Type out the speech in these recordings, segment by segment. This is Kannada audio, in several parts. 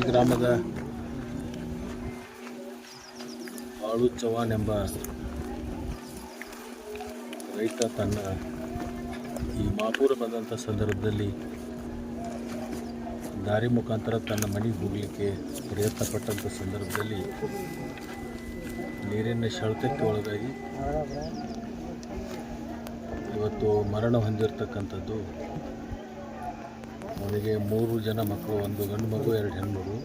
ಗ್ರಾಮದ ಆಳು ಚವಾನ್ ಎಂಬ ರೈತ ತನ್ನ ಈ ಮಾಪೂರ ಬಂದಂಥ ಸಂದರ್ಭದಲ್ಲಿ ದಾರಿ ಮುಖಾಂತರ ತನ್ನ ಮನೆಗೆ ಹೋಗಲಿಕ್ಕೆ ಪ್ರಯತ್ನ ಪಟ್ಟಂಥ ಸಂದರ್ಭದಲ್ಲಿ ನೀರಿನ ಸೆಳೆತಕ್ಕೆ ಒಳಗಾಗಿ ಇವತ್ತು ಮರಣ ಹೊಂದಿರತಕ್ಕಂಥದ್ದು ಅವನಿಗೆ ಮೂರು ಜನ ಮಕ್ಕಳು, ಒಂದು ಗಂಡು ಮಗು, ಎರಡು ಹೆಣ್ಮಗು.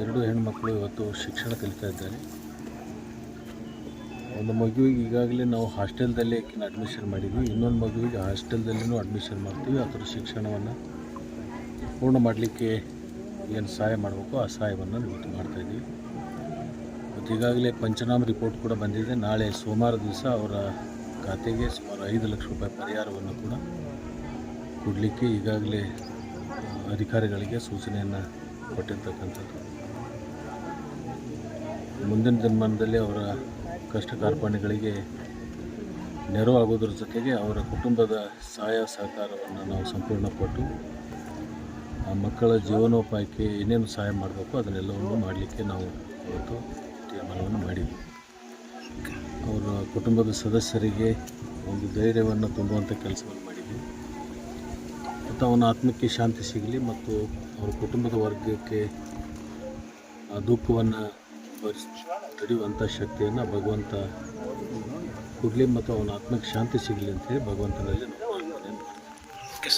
ಎರಡು ಹೆಣ್ಮಕ್ಳು ಇವತ್ತು ಶಿಕ್ಷಣ ಕಲಿತಾ ಇದ್ದಾರೆ. ಒಂದು ಮಗುವಿಗೆ ಈಗಾಗಲೇ ನಾವು ಹಾಸ್ಟೆಲ್ದಲ್ಲೇ ಅಡ್ಮಿಷನ್ ಮಾಡಿದ್ವಿ. ಇನ್ನೊಂದು ಮಗುವಿಗೆ ಹಾಸ್ಟೆಲ್ದಲ್ಲಿನೂ ಅಡ್ಮಿಷನ್ ಮಾಡ್ತೀವಿ. ಅದರ ಶಿಕ್ಷಣವನ್ನು ಪೂರ್ಣ ಮಾಡಲಿಕ್ಕೆ ಏನು ಸಹಾಯ ಮಾಡಬೇಕು? ಆ ಸಹಾಯವನ್ನು ಇವತ್ತು ಮಾಡ್ತಾಯಿದ್ದೀವಿ ಮತ್ತು ಈಗಾಗಲೇ ಪಂಚನಾಮ ರಿಪೋರ್ಟ್ ಕೂಡ ಬಂದಿದೆ. ನಾಳೆ ಸೋಮವಾರ ದಿವಸ ಅವರ ಖಾತೆಗೆ ಸುಮಾರು ಐದು ಲಕ್ಷ ರೂಪಾಯಿ ಪರಿಹಾರವನ್ನು ಕೂಡ ಕೊಡಲಿಕ್ಕೆ ಈಗಾಗಲೇ ಅಧಿಕಾರಿಗಳಿಗೆ ಸೂಚನೆಯನ್ನು ಕೊಟ್ಟಿರ್ತಕ್ಕಂಥದ್ದು. ಮುಂದಿನ ಜನ್ಮಾನದಲ್ಲಿ ಅವರ ಕಷ್ಟ ಕಾರ್ಪಣ್ಯಗಳಿಗೆ ನೆರವು ಆಗೋದ್ರ ಜೊತೆಗೆ ಅವರ ಕುಟುಂಬದ ಸಹಾಯ ಸಹಕಾರವನ್ನು ನಾವು ಸಂಪೂರ್ಣ ಕೊಟ್ಟು, ಆ, ಮಕ್ಕಳ ಜೀವನೋಪಾಯಕ್ಕೆ ಏನೇನು ಸಹಾಯ ಮಾಡಬೇಕು ಅದನ್ನೆಲ್ಲವನ್ನು ಮಾಡಲಿಕ್ಕೆ ನಾವು ಇವತ್ತು ತೀರ್ಮಾನವನ್ನು ಮಾಡಿದ್ವಿ. ಅವರ ಕುಟುಂಬದ ಸದಸ್ಯರಿಗೆ ಒಂದು ಧೈರ್ಯವನ್ನು ತುಂಬುವಂಥ ಕೆಲಸವನ್ನು ಮಾಡಿದ್ವಿ. ಮತ್ತು ಅವನ ಆತ್ಮಕ್ಕೆ ಶಾಂತಿ ಸಿಗಲಿ ಮತ್ತು ಅವರ ಕುಟುಂಬದ ವರ್ಗಕ್ಕೆ, ಆ, ದುಃಖವನ್ನು ತಡೆಯುವಂಥ ಶಕ್ತಿಯನ್ನು ಭಗವಂತ ಕೊಡಲಿ ಮತ್ತು ಅವನ ಆತ್ಮಕ್ಕೆ ಶಾಂತಿ ಸಿಗಲಿ ಅಂತೇಳಿ ಭಗವಂತನಲ್ಲಿ